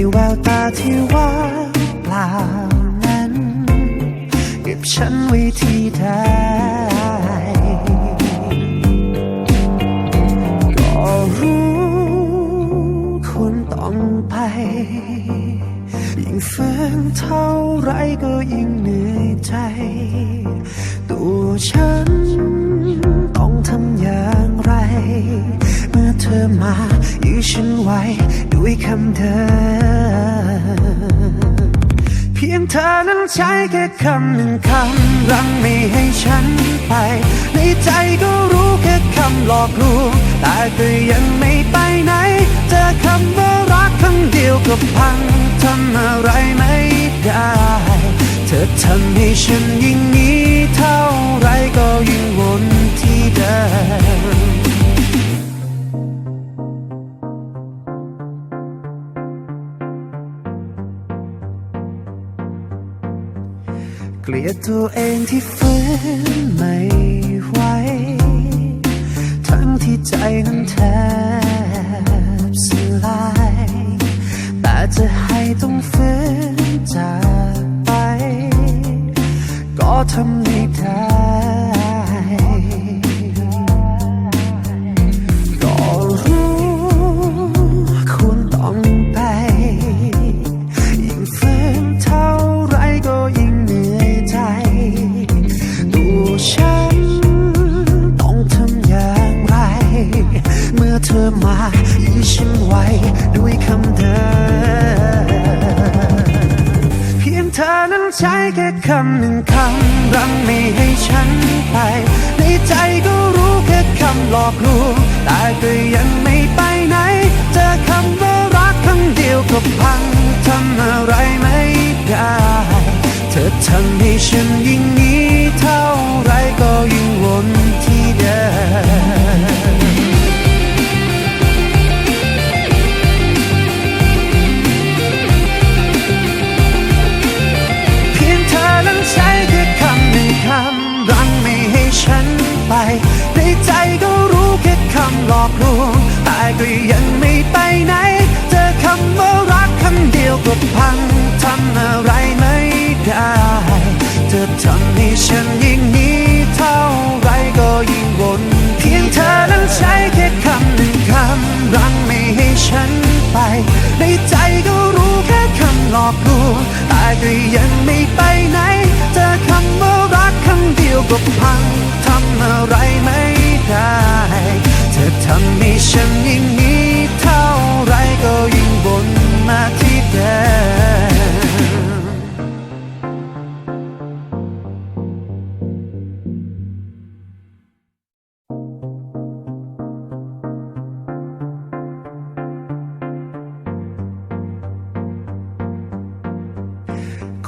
ในแววตาที่ว่างเปล่านั้น เก็บฉันไว้ที่ใดก็รู้ควรต้องไป ยิ่งฝืนเท่าไรก็ยิ่งเหนื่อยใจ ตัวฉันต้องทำอย่างไร อเธอมายื้อฉันไว้ด้วยคำเดิมเพียงเธอนั้นใช้แค่คำหนึ่งคำรั้งไม่ให้ฉันไป ในใจก็รู้แค่คำหลอกลวงแต่ก็ยังไม่ไปไหน เจอคำว่ารักคำเดียวก็พังทำอะไรไม่ได้ เธอทำให้ฉันยิ่งหนี้เท่าไรก็ยิ่งวนที่เดิม ลียดตัวเองที่ฝืนไม่ไหว ทั้งที่ใจนั้นแทบสลาย แต่จะให้ต้องฝืนจากไป ก็ทำ มื่อเธอมายื้อฉันไว้ด้วยคำเดิมเพียงเธอนั้นใช้แค่คำหนึ่งคำรั้งไม่ให้ฉันไป ในใจก็รู้แค่คำหลอกลวงแต่ก็ยังไม่ไปไหน เจอคำว่ารักคำเดียวก็พังทำอะไรไม่ได้เธอทำให้ฉันยิ่งนี้เท่าไรก็ยิ่งวนที่เดิม ฉันไป ในใจก็รู้แค่คำหลอกลวงแต่ก็ยังไม่ไปไหน เจอคำว่ารักคำเดียวก็พังทำอะไรไม่ได้ เธอทำให้ฉันยิ่ง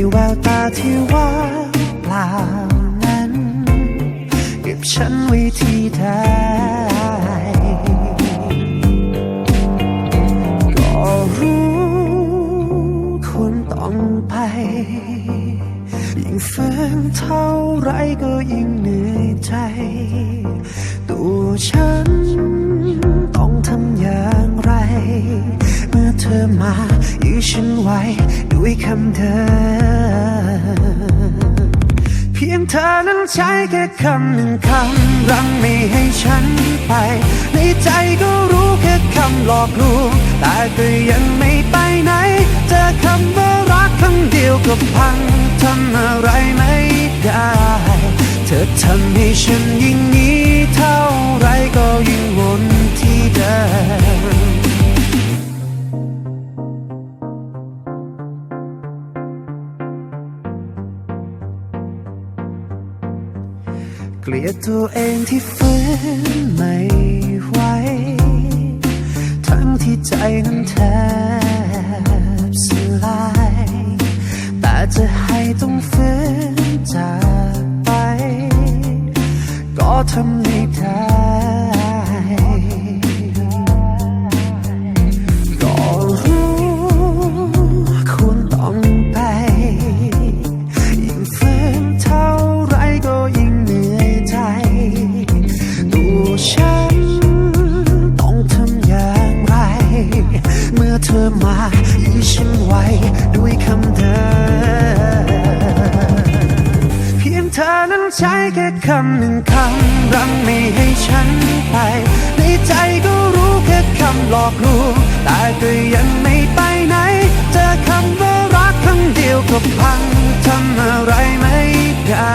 ในแววตาที่ว่างเปล่านั้น เก็บฉันไว้ที่ใดก็รู้ควรต้องไป ยิ่งฝืนเท่าไรก็ยิ่งเหนื่อยใจ ตัวฉันต้องทำอย่างไร เธอมายื้อฉันไว้ด้วยคำเดิมเพียงเธอนั้นใช้แค่คำหนึ่งคำรั้งไม่ให้ฉันไป ในใจก็รู้แค่คำหลอกลวงแต่ก็ยังไม่ไปไหน เจอคำว่ารักคำเดียวก็พังทำอะไรไม่ได้ เธอทำให้ฉันยิ่งนี้เท่าไรก็ยิ่งวนที่เดิม ตัวเองที่ฝืนไม่ไหวทั้งที่ใจนั้นแท้ ธอมายื้อฉันไว้ด้วยคำเดิมเพียงเธอนั้นใช้แค่คำหนึ่งคำรั้งไม่ให้ฉันไป ในใจก็รู้แค่คำหลอกลวงแต่ก็ยังไม่ไปไหน เจอคำว่ารักคำเดียวก็พังทำอะไรไม่ได้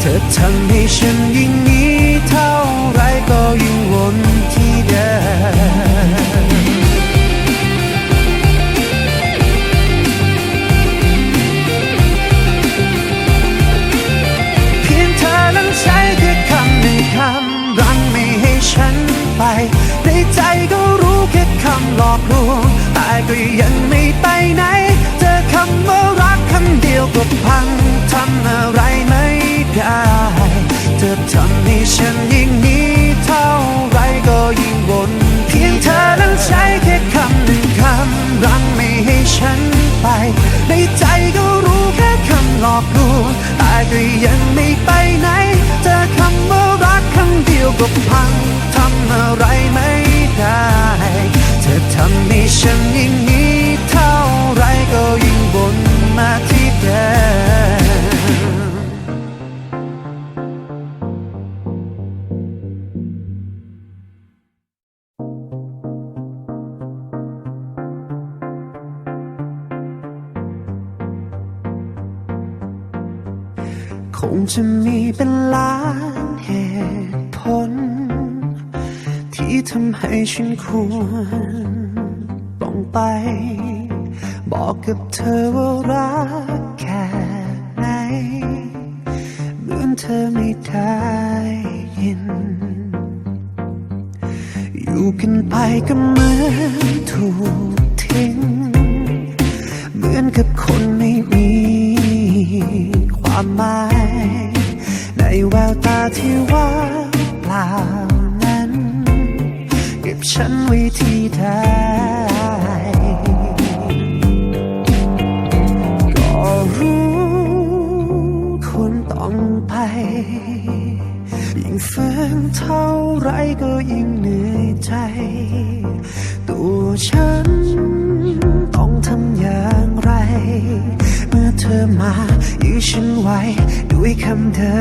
เธอทำให้ฉันยิ่งนี้เท่าไรก็ยิ่งวนที ก็พังทำอะไรไม่ได้ เธอทำให้ฉันยิ่งหนี้เท่าไรก็ยิ่งวนมาที่เดิมคงจะมีเป็นล้านเหตุ ที่ทำให้ฉันควรต้องไป บอกกับเธอว่ารักแค่ไหนเหมือนเธอไม่ได้ยิน อยู่กันไปก็เหมือนถูกทิ้ง เหมือนกับคนไม่มีความหมาย ในแววตาที่ว่างเปล่า ฉันไว้ที่ใดก็รู้ควรต้องไป ยิ่งฝืนเท่าไรก็ยิ่งเหนื่อยใจ ตัวฉันต้องทำอย่างไร เมื่อเธอมายื้อฉันไว้ด้วยคำเดิ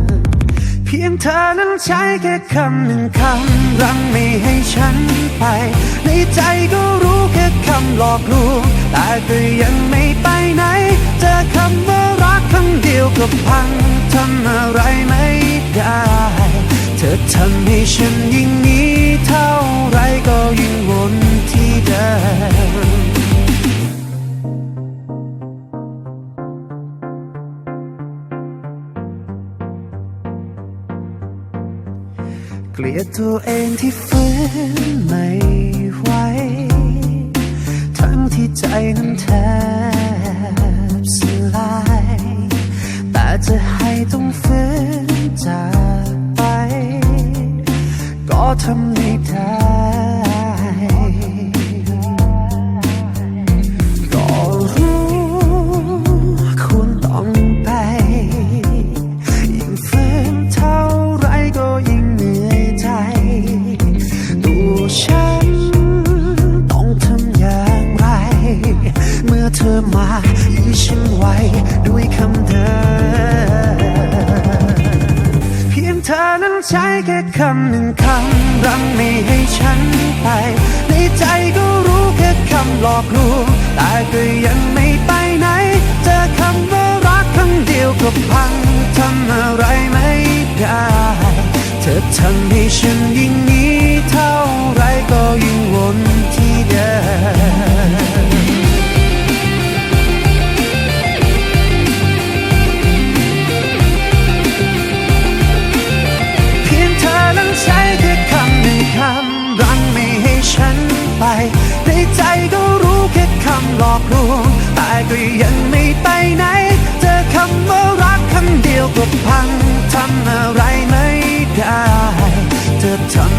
ม พียงเธอนั้นใช้แค่คำหนึ่งคำรั้งไม่ให้ฉันไป ในใจก็รู้แค่คำหลอกลวงแต่ก็ยังไม่ไปไหน เจอคำว่ารักคำเดียวก็พังทำอะไรไม่ได้ เธอทำให้ฉันยิ่งนี้เท่าไรก็ยิ่ง ลียดตัวเองที่ฝืนไม่ไหวทั้งที่ใจนั้นแทบสลาย แต่จะให้ต้องฝืนจากไป ก็ทำไม่ได้ ใช้แค่คำหนึ่งคำรั้งไม่ให้ฉันไป ในใจก็รู้แค่คำหลอกลวงแต่ก็ยังไม่ไปไหน เจอคำว่ารักคำเดียวก็พังทำอะไรไม่ได้ เธอทำให้ฉันยิ่งนี้เท่า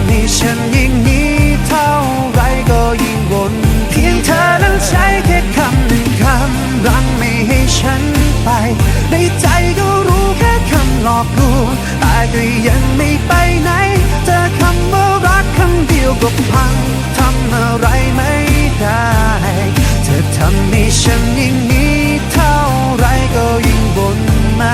ธอทำให้ฉันยิ่งหนี้เท่าไรก็ยิ่งวนเพียงเธอนั้นใช้แค่คำหนึ่งคำรั้งไม่ให้ฉันไป ในใจก็รู้แค่คำหลอกลวงแต่ก็ยังไม่ไปไหน เจอคำว่ารักคำเดียวก็พังทำอะไรไม่ได้ เธอทำให้ฉันยิ่งหนี้เท่าไรก็ยิ่งวนมา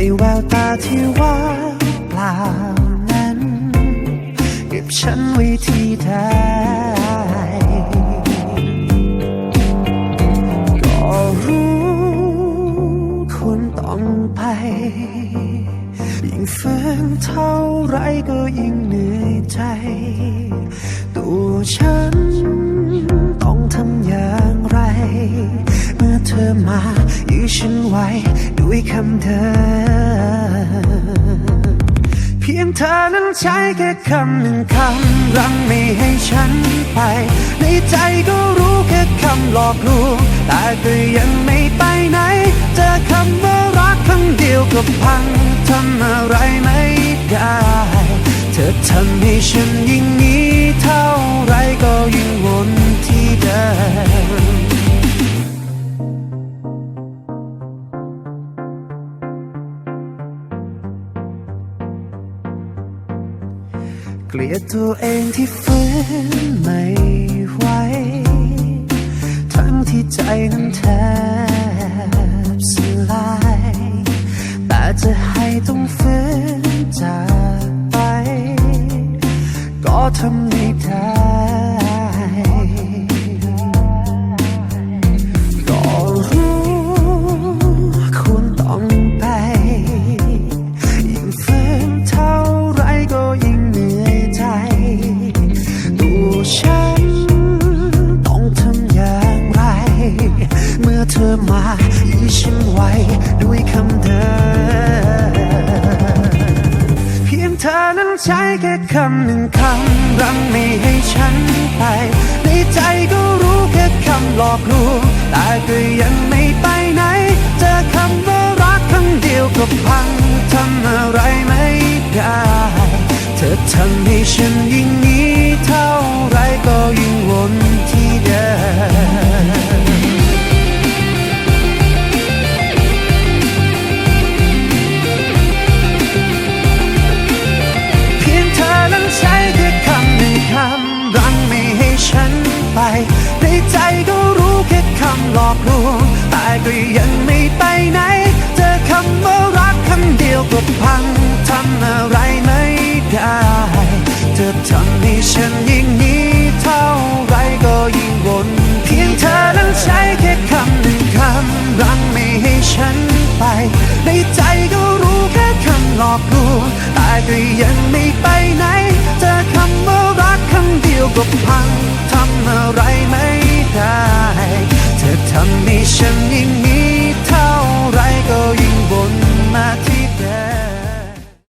ในแววตาที่ว่าเปล่านั้น เก็บฉันไว้ที่แท้ ใช้แค่คำหนึ่งคำรั้งไม่ให้ฉันไป ในใจก็รู้แค่คำหลอกลวงแต่ก็ยังไม่ไปไหน เจอคำว่ารักคำเดียวก็พังทำอะไรไม่ได้ เธอทำให้ฉันยิ่งนี้เท่าไรก็ยิ่งวนที่เดิม กลียดตัวเองที่ฝืนไม่ อเธอมายื้อฉันไว้ด้วยคำเดิมเพียงเธอนั้นใช้แค่คำหนึ่งคำรั้งไม่ให้ฉันไป ในใจก็รู้แค่คำหลอกลวงแต่ก็ยังไม่ไปไหน เจอคำว่ารักคำเดียวก็พังทำอะไรไม่ได้ เธอทำให้ฉันยิ่ง ทำให้ฉันยิ่งมีเท่าไรก็ยิ่งวนเพียงเธอนั้นใช้แค่คำหนึ่งคำรังไม่ให้ฉันไป ในใจก็รู้แค่คำหลอกลวงแต่ก็ยังไม่ไปไหนเธอคำว่ารักคำเดียวก็พังทำอะไรไม่ได้ เธอทำให้ฉันยิ่งนี้